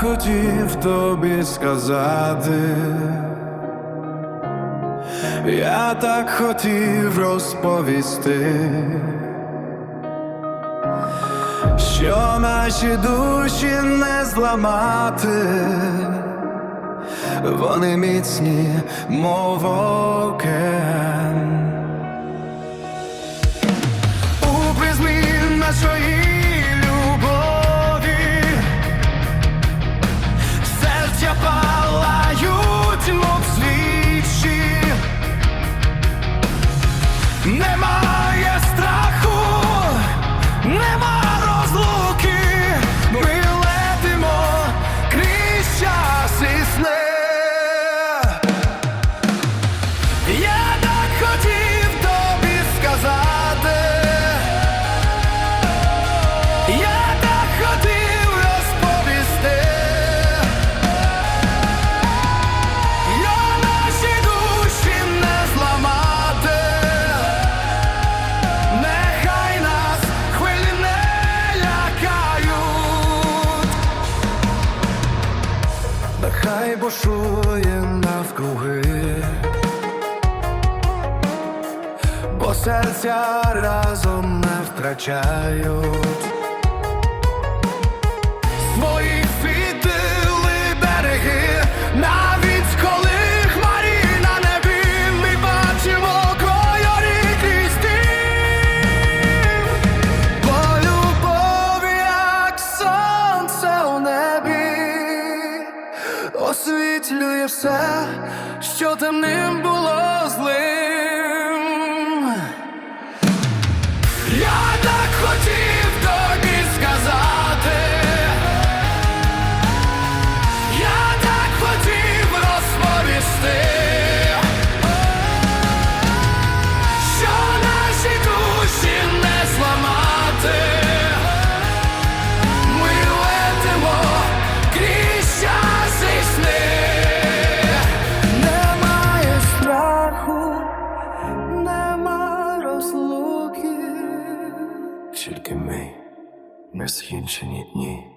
хотів тобі сказати, я так хотів розповісти, що наші душі не зламати, вони міцні, мов окен. Бушує навкруги. Бо серця разом не втрачають освітлює все, що темним було злим. тільки ми, нескінчені дні.